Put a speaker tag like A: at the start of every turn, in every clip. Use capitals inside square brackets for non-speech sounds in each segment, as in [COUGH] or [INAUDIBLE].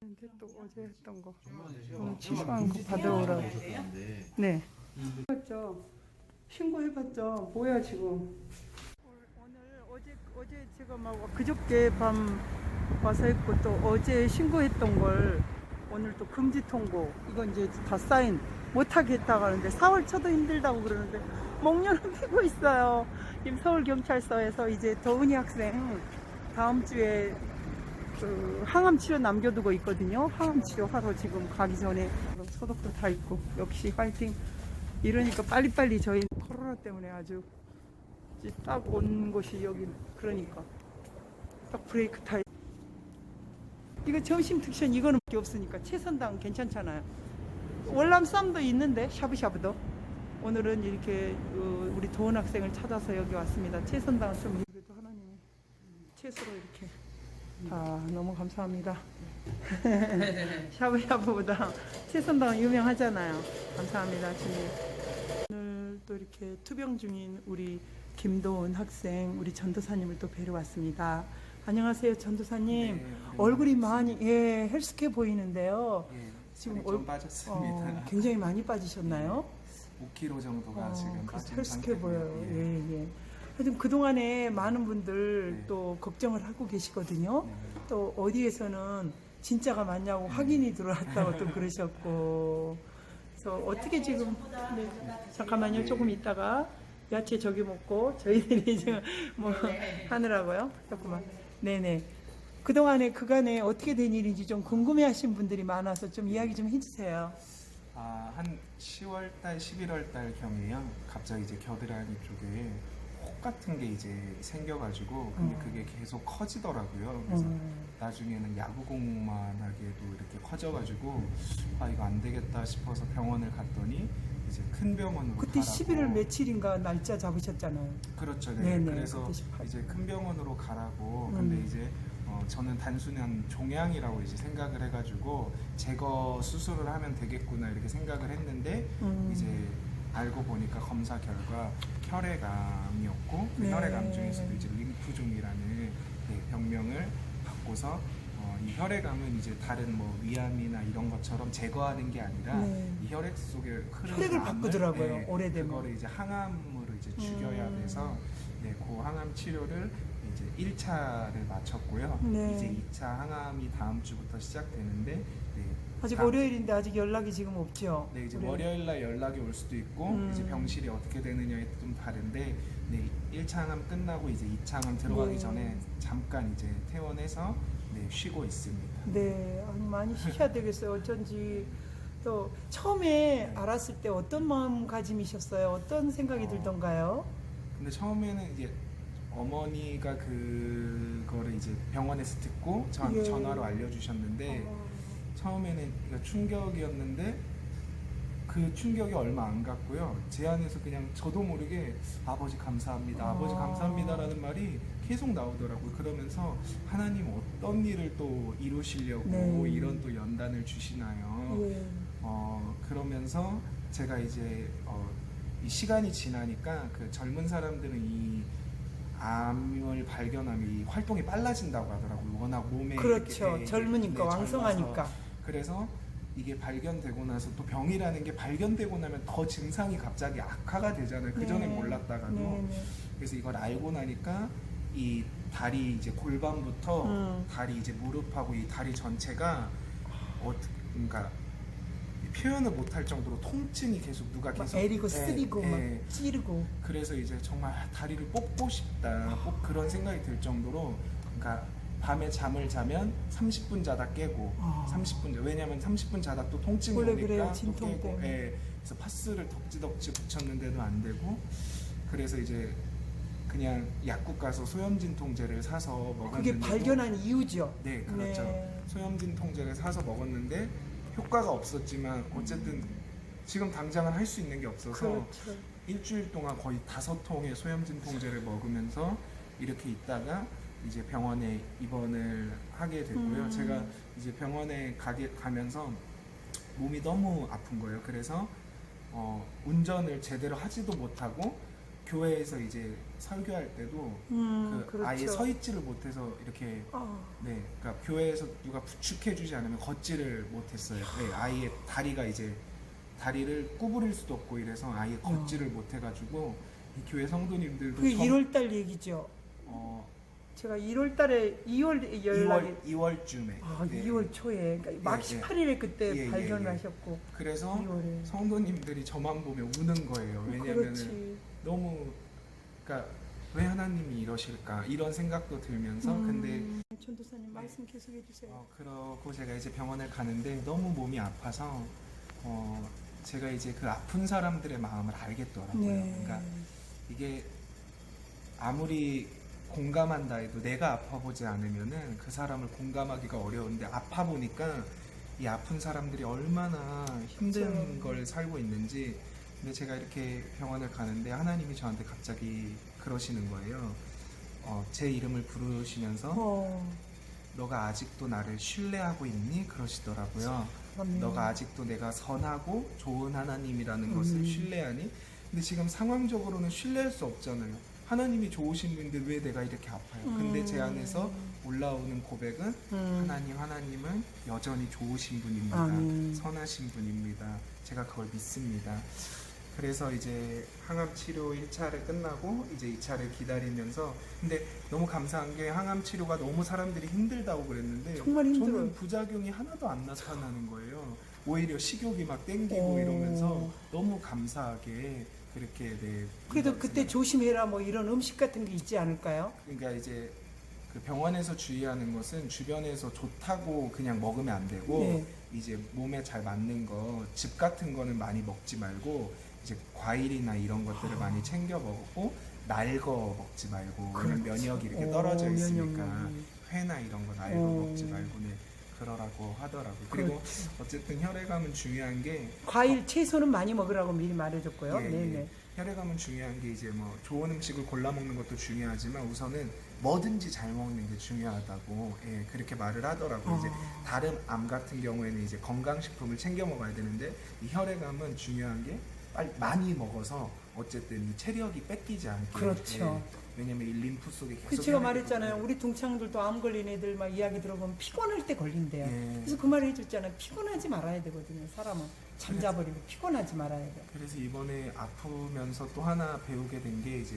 A: 근데 또 어제 했던 거. 오늘 취소한 거 받아오라고. 네. 해봤죠? 신고해봤죠? 뭐야 지금? 오늘 어제 어제 제가 막 그저께 밤 와서 했고 또 어제 신고했던 걸 오늘 또 금지 통고 이건 이제 다 사인 못하게 했다고 하는데 4월 초도 힘들다고 그러는데 목련은 [LAUGHS] 피고 있어요. 지금 서울 경찰서에서 이제 더은이 학생 다음 주에 그 항암 치료 남겨두고 있거든요. 항암 치료 하러 지금 가기 전에 소독도 다 있고 역시 파이팅. 이러니까 빨리빨리 저희 코로나 때문에 아주 딱 온 곳이 여기 그러니까 딱 브레이크 타임. 이거 점심 특션 이거는 없으니까 최선당 괜찮잖아요. 월남 쌈도 있는데 샤브샤브도 오늘은 이렇게 어, 우리 도원 학생을 찾아서 여기 왔습니다. 최선당은 좀 그래도 하나님이 채소로 이렇게 아, 너무 감사합니다. [LAUGHS] 샤브샤브보다 최선당 유명하잖아요. 감사합니다, 주님. 오늘 또 이렇게 투병 중인 우리 김도은 학생, 우리 전도사님을 또 뵈러 왔습니다. 안녕하세요, 전도사님.
B: 네,
A: 얼굴이 많이 예 헬스케 보이는데요.
B: 예,
A: 지금
B: 지금
A: 얼-
B: 좀 빠졌습니다.
A: 어, 굉장히 많이 빠지셨나요?
B: 5kg 정도가 지금
A: 어, 그래서
B: 빠진
A: 헬스케. 보여요.
B: 예.
A: 예, 예. 하여튼 그동안에 많은 분들
B: 네.
A: 또 걱정을 하고 계시거든요.
B: 네.
A: 또 어디에서는 진짜가 맞냐고
B: 음.
A: 확인이 들어왔다고 또 그러셨고 그래서 어떻게 지금 네, 잠깐만요 조금 있다가 야채 저기 먹고 저희들이 지금 뭐 하느라고요 조금만 네네 그동안에 그간에 어떻게 된 일인지 좀 궁금해 하신 분들이 많아서 좀 이야기 좀 해주세요
B: 아, 한 10월 달, 11월 달 경에요. 갑자기 이제 겨드랑이 쪽에 혹 같은 게 이제 생겨가지고 근데
A: 음.
B: 그게 계속 커지더라고요. 그래서
A: 음,
B: 나중에는 야구공만하게도 이렇게 커져가지고 아 이거 안 되겠다 싶어서 병원을 갔더니 이제 큰 병원으로
A: 그때
B: 가라고
A: 11월 며칠인가 날짜 잡으셨잖아요
B: 그렇죠. 네.
A: 네네,
B: 그래서
A: 그때 18.
B: 이제 큰 병원으로 가라고.
A: 음.
B: 근데 이제 어, 저는 단순한 종양이라고 이제 생각을 해가지고 제거 수술을 하면 되겠구나 이렇게 생각을 했는데
A: 음.
B: 이제 알고 보니까 검사 결과 혈액암이었고 그
A: 네.
B: 혈액암 중에서도 이제 림프종이라는 네, 병명을 받고서 어, 이 혈액암은 이제 다른 뭐 위암이나 이런 것처럼 제거하는 게 아니라
A: 네.
B: 이 혈액 속에 흐르는
A: 혈액을
B: 암을,
A: 바꾸더라고요,
B: 네,
A: 오래되면.
B: 그거를 이제 항암으로 이제 죽여야
A: 음.
B: 돼서 네, 그 항암 치료를 이제 1차를 마쳤고요.
A: 네.
B: 이제 2차 항암이 다음 주부터 시작되는데 네,
A: 아직
B: 다음
A: 월요일인데 아직 연락이 지금 없죠
B: 네, 이제
A: 월요일.
B: 월요일 날 연락이 올 수도 있고
A: 음.
B: 이제 병실이 어떻게 되느냐에 좀 다른데 네, 1차 항암 끝나고 이제 2차 항암 들어가기
A: 네.
B: 전에 잠깐 이제 퇴원해서 네, 쉬고 있습니다.
A: 네, 아니, 많이 쉬셔야 [LAUGHS] 되겠어요. 어쩐지 또 처음에
B: 네.
A: 알았을 때 어떤 마음가짐이셨어요? 어떤 생각이
B: 어.
A: 들던가요?
B: 근데 처음에는 이제 어머니가 그거를 이제 병원에서 듣고 저한테
A: 예.
B: 전화로 알려주셨는데
A: 어,
B: 처음에는 그러니까 충격이었는데 그 충격이 얼마 안 갔고요. 제 안에서 그냥 저도 모르게 아버지 감사합니다, 아버지
A: 어.
B: 감사합니다라는 말이 계속 나오더라고요. 그러면서 하나님 어떤 일을 또 이루시려고
A: 네.
B: 이런 또 연단을 주시나요?
A: 예.
B: 어, 그러면서 제가 이제 어, 이 시간이 지나니까 그 젊은 사람들은 이 암을 발견하면 이 활동이 빨라진다고 하더라고요. 워낙 몸에
A: 그렇죠.
B: 이렇게, 네,
A: 젊으니까
B: 네,
A: 왕성하니까.
B: 그래서 이게 발견되고 나서 또 병이라는 게 발견되고 나면 더 증상이 갑자기 악화가 되잖아요. 그 전에
A: 네.
B: 몰랐다가도.
A: 네, 네.
B: 그래서 이걸 알고 나니까 이 다리 이제 골반부터
A: 음.
B: 다리 이제 무릎하고 이 다리 전체가 어떻게 그러니까 표현을 못할 정도로 통증이 계속 누가
A: 막
B: 계속
A: 애리고
B: 예,
A: 쓰리고
B: 예.
A: 막 찌르고
B: 그래서 이제 정말 다리를 뽑고 싶다 꼭 그런 생각이 들 정도로 그러니까 밤에 잠을 자면 30분 자다 깨고
A: 아.
B: 30분 자 왜냐면 30분 자다 또 통증이
A: 원래
B: 오니까
A: 그래요,
B: 또
A: 진통
B: 깨고
A: 때문에.
B: 예. 그래서 파스를 덕지덕지 붙였는데도 안 되고 그래서 이제 그냥 약국 가서 소염진 통제를 사서 먹었는데
A: 그게 발견한 이유죠.
B: 네 그렇죠
A: 네.
B: 소염진 통제를 사서 먹었는데 효과가 없었지만 어쨌든 지금 당장은 할 수 있는 게 없어서
A: 그렇죠.
B: 일주일 동안 거의 다섯 통의 소염진 통제를 먹으면서 이렇게 있다가 이제 병원에 입원을 하게 됐고요.
A: 음.
B: 제가 이제 병원에 가게 가면서 몸이 너무 아픈 거예요. 그래서 어, 운전을 제대로 하지도 못하고 교회에서 이제 설교할 때도
A: 음,
B: 그
A: 그렇죠.
B: 아예 서 있지를 못해서 이렇게
A: 아,
B: 네, 그러니까 교회에서 누가 부축해주지 않으면 걷지를 못했어요. 네, 아예 다리가 이제 다리를 구부릴 수도 없고 이래서 아예 걷지를 못해가지고 이 교회 성도님들도
A: 그게
B: 전-
A: 1월달 얘기죠.
B: 어,
A: 제가 1월달에 2월 연락이
B: 2월 2월쯤에
A: 아,
B: 네.
A: 2월 초에 그러니까 막
B: 예, 예.
A: 18일에 그때
B: 예, 예,
A: 발견하셨고
B: 그래서
A: 2월에
B: 성도님들이 저만 보면 우는 거예요. 왜냐면은
A: 그렇지.
B: 너무 그러니까 왜 하나님이 이러실까 이런 생각도 들면서 근데
A: 음, 전도사님 말씀 계속해 주세요.
B: 어, 그러고 제가 이제 병원을 가는데 너무 몸이 아파서 어, 제가 이제 그 아픈 사람들의 마음을 알겠더라고요.
A: 네.
B: 그러니까 이게 아무리 공감한다 해도 내가 아파 보지 않으면은 그 사람을 공감하기가 어려운데 아파 보니까 이 아픈 사람들이 얼마나 힘든
A: 그렇죠.
B: 걸 살고 있는지 근데 제가 이렇게 병원을 가는데 하나님이 저한테 갑자기 그러시는 거예요. 어, 제 이름을 부르시면서
A: 어,
B: 너가 아직도 나를 신뢰하고 있니? 그러시더라고요.
A: 그럼요.
B: 너가 아직도 내가 선하고 좋은 하나님이라는 것을
A: 음.
B: 신뢰하니? 근데 지금 상황적으로는 신뢰할 수 없잖아요. 하나님이 좋으신 분인데 왜 내가 이렇게 아파요? 근데 제 안에서 올라오는 고백은
A: 음.
B: 하나님, 하나님은 여전히 좋으신 분입니다.
A: 아멘.
B: 선하신 분입니다. 제가 그걸 믿습니다. 그래서 이제 항암 치료 1차를 끝나고 이제 2차를 기다리면서 근데 너무 감사한 게 항암 치료가 너무 사람들이 힘들다고 그랬는데
A: 정말 힘들어요.
B: 저는 부작용이 하나도 안 나타나는 거예요. 오히려 식욕이 막 땡기고
A: 오.
B: 이러면서 너무 감사하게 그렇게 네.
A: 그래도
B: 이거-
A: 그때 조심해라 뭐 이런 음식 같은 게 있지 않을까요?
B: 그러니까 이제 그 병원에서 주의하는 것은 주변에서 좋다고 그냥 먹으면 안 되고
A: 네.
B: 이제 몸에 잘 맞는 거 즙 같은 거는 많이 먹지 말고 이제 과일이나 이런 것들을
A: 아.
B: 많이 챙겨 먹고 날거 먹지 말고 왜냐면
A: 그렇죠.
B: 면역이 이렇게
A: 오,
B: 떨어져 있으니까
A: 면역력이.
B: 회나 이런 거 날거
A: 오.
B: 먹지 말고 네 그러라고 하더라고요. 그리고 어쨌든 혈액암은 중요한 게
A: 과일 채소는 많이 먹으라고 미리 말해줬고요.
B: 예, 예.
A: 네네.
B: 혈액암은 중요한 게 이제 뭐 좋은 음식을 골라 먹는 것도 중요하지만 우선은 뭐든지 잘 먹는 게 중요하다고 예, 그렇게 말을 하더라고요. 이제
A: 아.
B: 다른 암 같은 경우에는 이제 건강식품을 챙겨 먹어야 되는데 이 혈액암은 중요한 게 빨리 많이 먹어서 어쨌든 이 체력이 뺏기지 않게
A: 그렇죠.
B: 예, 왜냐면 이 림프 속에 계속
A: 그 제가 말했잖아요. 우리 동창들도 암 걸린 애들 막 이야기 들어보면 피곤할 때 걸린대요.
B: 예.
A: 그래서 그 말을 해줬잖아요. 피곤하지 말아야 되거든요. 사람은 잠자버리고 피곤하지 말아야 돼.
B: 그래서 이번에 아프면서 또 하나 배우게 된 게 이제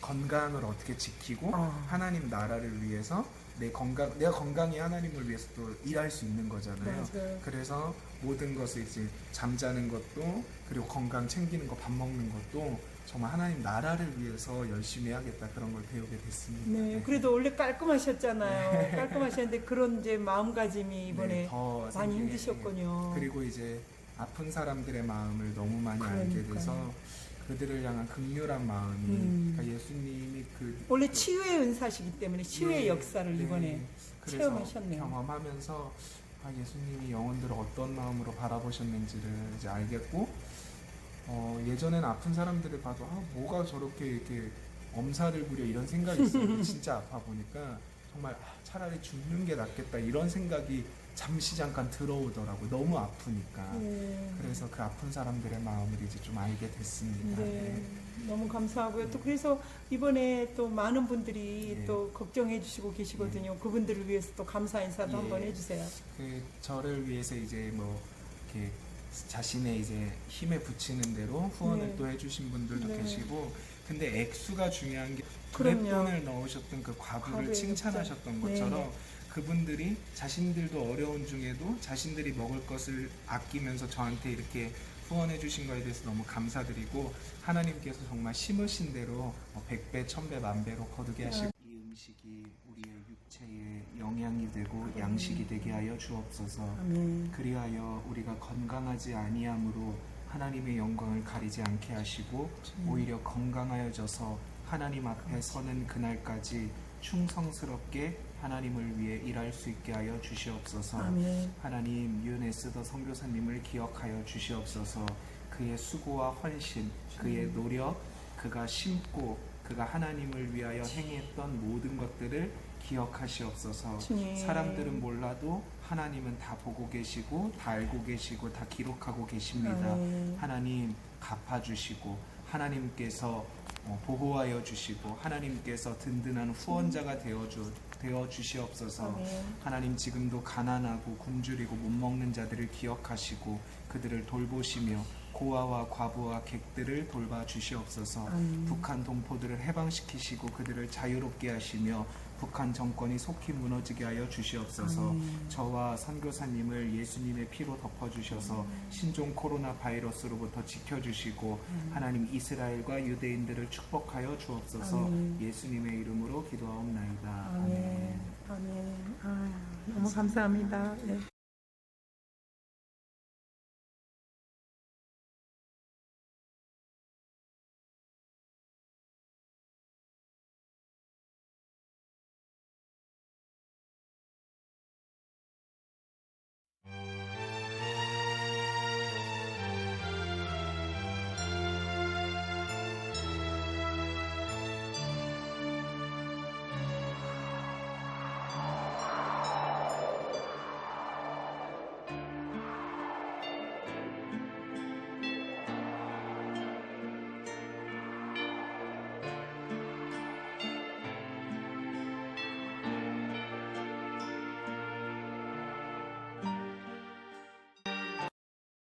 B: 건강을 어떻게 지키고
A: 아.
B: 하나님 나라를 위해서 내 건강 내가 건강히 하나님을 위해서 또 일할 수 있는 거잖아요.
A: 맞아요.
B: 그래서 모든 것을 이제 잠자는 것도 그리고 건강 챙기는 거 밥 먹는 것도 정말 하나님 나라를 위해서 열심히 해야겠다 그런 걸 배우게 됐습니다.
A: 네, 그래도 원래 깔끔하셨잖아요. [LAUGHS] 깔끔하셨는데 그런 이제 마음가짐이 이번에
B: 네, 더
A: 많이 힘드셨군요.
B: 그리고 이제 아픈 사람들의 마음을 너무 많이 알게
A: 그러니까요.
B: 돼서 그들을 향한 극렬한 마음이
A: 음.
B: 그러니까 예수님이 그
A: 원래 치유의 은사시기 때문에 치유의
B: 네,
A: 역사를
B: 네.
A: 이번에
B: 그래서
A: 체험하셨네요.
B: 경험하면서 아, 예수님이 영혼들을 어떤 마음으로 바라보셨는지를 이제 알겠고 어, 예전에는 아픈 사람들을 봐도 아, 뭐가 저렇게 이렇게 엄살을 부려 이런 생각이 있어요. 근데 [LAUGHS] 진짜 아파 보니까 정말 아, 차라리 죽는 게 낫겠다 이런 생각이 잠시 잠깐 들어오더라고 요 너무 아프니까
A: 네.
B: 그래서 그 아픈 사람들의 마음을 이제 좀 알게 됐습니다.
A: 네, 너무 감사하고요. 또 그래서 이번에 또 많은 분들이
B: 예.
A: 또 걱정해 주시고 계시거든요. 그분들을 위해서 또 감사 인사도
B: 예.
A: 한번 해주세요.
B: 그 저를 위해서 이제 뭐 이렇게 자신의 이제 힘에 붙이는 대로 후원을
A: 네.
B: 또 해주신 분들도
A: 네.
B: 계시고 근데 액수가 중요한 게 돈을 넣으셨던 그 과부를 칭찬하셨던
A: 네,
B: 것처럼
A: 네.
B: 그분들이 자신들도 어려운 중에도 자신들이 먹을 것을 아끼면서 저한테 이렇게 후원해 주신 거에 대해서 너무 감사드리고 하나님께서 정말 심으신 대로 뭐 100배, 1000배, 만배로 거두게 하시고 이 음식이 우리의 육체에 영양이 되고 양식이 되게 하여 주옵소서. 그리하여 우리가 건강하지 아니함으로 하나님의 영광을 가리지 않게 하시고 오히려 건강하여져서 하나님 앞에 서는 그날까지 충성스럽게 하나님을 위해 일할 수 있게 하여 주시옵소서.
A: 아멘.
B: 하나님 유네스더 선교사님을 기억하여 주시옵소서. 그의 수고와 헌신, 그의 노력, 그가 심고 그가 하나님을 위하여 행했던 모든 것들을 기억하시옵소서.
A: 주님.
B: 사람들은 몰라도 하나님은 다 보고 계시고 다 알고 계시고 다 기록하고 계십니다.
A: 아멘.
B: 하나님 갚아주시고 하나님께서 어, 보호하여 주시고 하나님께서 든든한 후원자가 되어 주 되어 주시옵소서.
A: 아멘.
B: 하나님 지금도 가난하고 굶주리고 못 먹는 자들을 기억하시고 그들을 돌보시며 고아와 과부와 객들을 돌봐 주시옵소서. 북한 동포들을 해방시키시고 그들을 자유롭게 하시며 북한 정권이 속히 무너지게 하여 주시옵소서.
A: 아멘.
B: 저와 선교사님을 예수님의 피로 덮어 주셔서 신종 코로나 바이러스로부터 지켜 주시고 하나님 이스라엘과 유대인들을 축복하여 주옵소서.
A: 아멘.
B: 예수님의 이름으로 기도하옵나이다.
A: 아멘. 아멘. 아, 너무 감사합니다. 네.